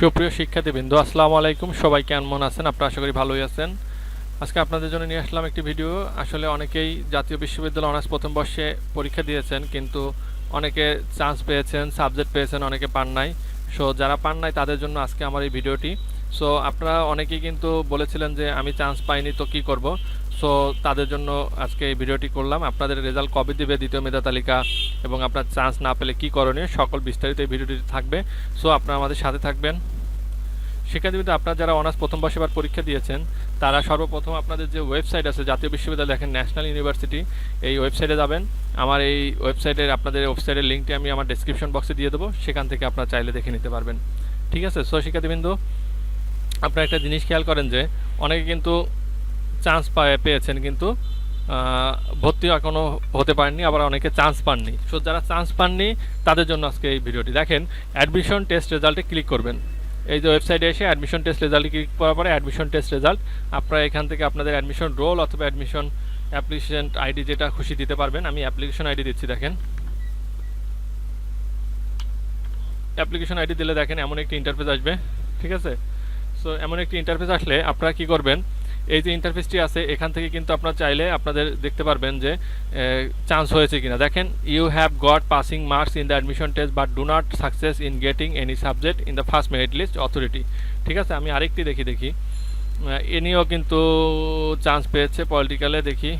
সুপ্রিয় শিক্ষার্থীবৃন্দ, আসসালামু আলাইকুম। সবাই কেমন আছেন? আপনারা আশা করি ভালোই আছেন। আজকে আপনাদের জন্য নিয়ে আসলাম একটি ভিডিও। আসলে অনেকেই জাতীয় বিশ্ববিদ্যালয় অনার্স প্রথম বর্ষে পরীক্ষা দিয়েছেন, কিন্তু অনেকে চান্স পেয়েছেন সাবজেক্ট পেয়েছেন, অনেকে পান নাই। সো যারা পান নাই, তাদের জন্য আজকে আমার এই ভিডিওটি। সো আপনারা অনেকেই কিন্তু বলেছিলেন যে, আমি চান্স পাইনি, তো কি করব? সো তাদের জন্য আজকে এই ভিডিওটি করলাম। আপনাদের রেজাল্ট কবে দিবে দ্বিতীয় মেধা তালিকা এবং আপনার চান্স না পেলে কি করণীয় সকল বিস্তারিত এই ভিডিওটি থাকবে। সো আপনারা আমাদের সাথে থাকবেন। শিক্ষার্থীবৃন্দ, আপনারা যারা অনার্স প্রথম বর্ষে এবার পরীক্ষা দিয়েছেন, তারা সর্বপ্রথম আপনাদের যে ওয়েবসাইট আছে, জাতীয় বিশ্ববিদ্যালয় দেখেন ন্যাশনাল ইউনিভার্সিটি এই ওয়েবসাইটে যাবেন। আমার এই ওয়েবসাইটের, আপনাদের ওয়েবসাইটের লিঙ্কটি আমি আমার ডেসক্রিপশন বক্সে দিয়ে দেবো। সেখান থেকে আপনারা চাইলে দেখে নিতে পারবেন। ঠিক আছে? সো শিক্ষার্থীবৃন্দ, আপনারা একটা জিনিস খেয়াল করেন যে, অনেকে কিন্তু চান্স পায়, পেয়েছেন কিন্তু ভর্তি এখনও হতে পারেননি, আবার অনেকে চান্স পাননি। সো যারা চান্স পাননি, তাদের জন্য আজকে এই ভিডিওটি। দেখেন অ্যাডমিশন টেস্ট রেজাল্টে ক্লিক করবেন। এই যে ওয়েবসাইটে এসে অ্যাডমিশন টেস্ট রেজাল্টে ক্লিক করার পরে অ্যাডমিশন টেস্ট রেজাল্ট আপনারা এখান থেকে আপনাদের অ্যাডমিশন রোল অথবা অ্যাডমিশন অ্যাপ্লিকেশন আইডি যেটা খুশি দিতে পারবেন, আমি অ্যাপ্লিকেশন আইডি দিচ্ছি, দেখেন। অ্যাপ্লিকেশন আইডি দিলে দেখেন, এমন একটি ইন্টারফেস আসবে, ঠিক আছে? সো এমন একটি ইন্টারফেস আসলে আপনারা কি করবেন এই যে ইন্টারফেসটি আছে, এখান থেকে কিন্তু আপনারা চাইলে আপনাদের দেখতে পারবেন যে চান্স হয়েছে কিনা। দেখেন you have got passing marks in the admission test but do not success in getting any subject in the first merit list authority ঠিক আছে? আমি আরেকটি দেখি দেখি। এ নিয়েও কিন্তু চান্স পেয়েছে পলিটিক্যালে দেখি।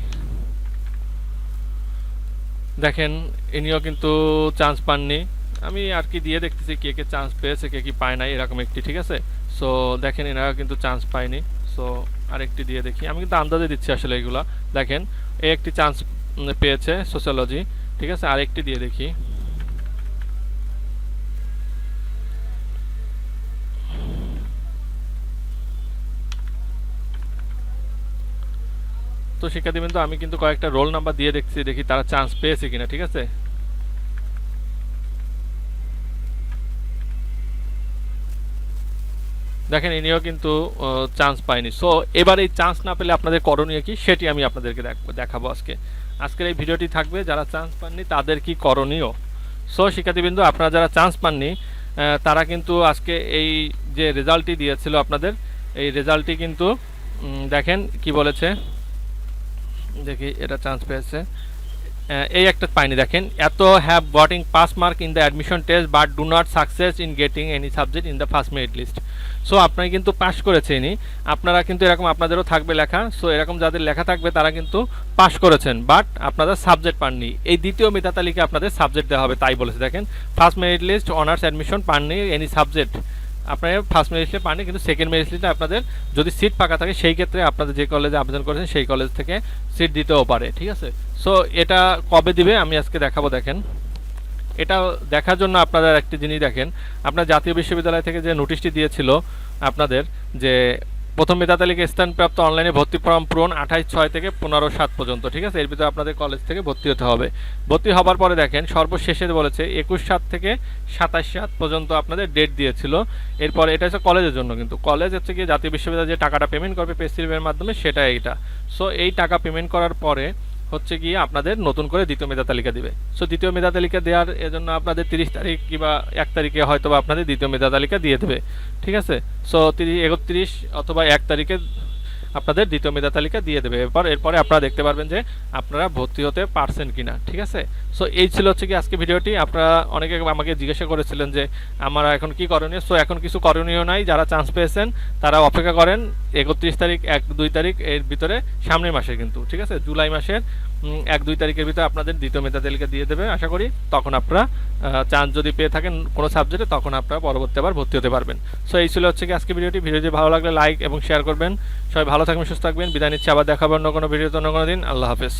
দেখেন ইনিও কিন্তু চান্স পাননি। আমি আর কি দিয়ে দেখতেছি কে কে চান্স পেয়েছে, কে কি পায় নাই, এরকম একটি, ঠিক আছে? সো দেখেন এনারা কিন্তু চান্স পায়নি। সো আরেকটি দিয়ে দেখি। আমি কিন্তু আন্দাজে দিচ্ছি আসলে এগুলা। দেখেন এই একটি চান্স পেয়েছে সোশ্যালজি ঠিক আছে? আরেকটি দিয়ে দেখি। তো শিক্ষার্থীবৃন্দ, আমি কিন্তু কয়েকটা রোল নাম্বার দিয়ে দেখছি, দেখি তারা চান্স পেয়েছে কিনা। ঠিক আছে? দেখেন, ইনিও কিন্তু চান্স পায়নি। সো এবার এই চান্স না পেলে আপনাদের করণীয় কি? সেটি আমি আপনাদেরকে দেখ- দেখাবো আজকে। আজকের এই ভিডিওটি থাকবে, যারা চান্স পাননি, তাদের কি করণীয়? সো শিক্ষার্থীবৃন্দ, আপনারা যারা চান্স পাননি তারা কিন্তু আজকে এই যে রেজাল্টটি দিয়েছিল আপনাদের, এই রেজাল্টটি কিন্তু দেখেন কি বলেছে? দেখি, এটা চান্স পেয়েছে। এই একটা পাইনি, দেখেন। এত have getting pass mark in the admission test but do not success in getting any subject in the first merit list so আপনি কিন্তু পাস করেছেনই আপনারা কিন্তু এরকম আপনাদেরও থাকবে লেখা। সো এরকম যাদের লেখা থাকবে, তারা কিন্তু পাস করেছেন বাট আপনাদের সাবজেক্ট পাননি। এই দ্বিতীয় মেধা তালিকা আপনাদের সাবজেক্ট দেওয়া হবে, তাই বলেছে, দেখেন। First merit list honours admission পাননি এনি সাবজেক্ট আপনারা ফার্স্ট মেরিট লিস্টে পাননি, কিন্তু সেকেন্ড মেরিট লিস্টে আপনাদের যদি সিট ফাঁকা থাকে, সেই ক্ষেত্রে আপনাদের যে কলেজে আবেদন করেছেন, সেই কলেজ থেকে সিট দিতেও পারে, ঠিক আছে? সো এটা কবে দিবে আমি আজকে দেখাবো, দেখেন। এটা দেখার জন্য আপনারা একটি জিনিস দেখেন। আপনার জাতীয় বিশ্ববিদ্যালয় থেকে যে নোটিশটি দিয়েছিল আপনাদের যে প্রথম মেধা তালিকা স্থানপ্রাপ্ত অনলাইনে ভর্তি ফর্ম পূরণ আঠাইশ ছয় থেকে পনেরো সাত পর্যন্ত, ঠিক আছে? এর ভিতরে আপনাদের কলেজ থেকে ভর্তি হতে হবে। ভর্তি হবার পরে দেখেন, সর্বশেষে বলেছে একুশ সাত থেকে সাতাশ সাত পর্যন্ত আপনাদের ডেট দিয়েছিল। এরপর এটা হচ্ছে কলেজের জন্য কিন্তু। কলেজ হচ্ছে গিয়ে জাতীয় বিশ্ববিদ্যালয় যে টাকাটা পেমেন্ট করবে পেসিলিভের মাধ্যমে সেটা এইটা সো এই টাকা পেমেন্ট করার পরে হচ্ছে গিয়ে আপনাদের নতুন করে দ্বিতীয় মেধা তালিকা দিবে। সো দ্বিতীয় মেধা তালিকা দেওয়ার এজন্য আপনাদের তিরিশ তারিখ কিংবা এক তারিখে হয়তো আপনাদের দ্বিতীয় মেধা তালিকা দিয়ে দেবে। ঠিক আছে? সো তিরিশ একত্রিশ অথবা এক তারিখে আপনাদের দ্বিতীয় মেধা তালিকা দিয়ে দেবে। এরপর, এরপরে আপনারা দেখতে পারবেন যে আপনারা ভর্তি হতে পারছেন কিনা। ঠিক আছে? সো এই ছিল হচ্ছে কি আজকে ভিডিওটি। আপনারা অনেকে আমাকে জিজ্ঞাসা করেছিলেন যে, আমার এখন কি করণীয়? সো এখন কিছু করণীয় নাই। যারা চান্স পেয়েছেন, তারা অপেক্ষা করেন একত্রিশ তারিখ, এক, দুই তারিখ এর ভিতরে, সামনের মাসে কিন্তু, ঠিক আছে? জুলাই মাসের এক, দুই তারিখের ভিতরে আপনাদের দ্বিতীয় মেধা তালিকা দিয়ে দেবে, আশা করি। তখন আপনারা চান্স যদি পেয়ে থাকেন কোনো সাবজেক্টে তখন আপনারা পরবর্তী আবার ভর্তি হতে পারবেন। সো এই ছিল হচ্ছে কি আজকে ভিডিওটি। ভিডিও যদি ভালো লাগলে লাইক এবং শেয়ার করবেন। সবাই ভালো থাকবেন, সুস্থ থাকবেন। বিদায় নিচ্ছি, আবার দেখাবেন অন্য কোনো ভিডিওতে অন্য কোনো দিন। আল্লাহ হাফেজ।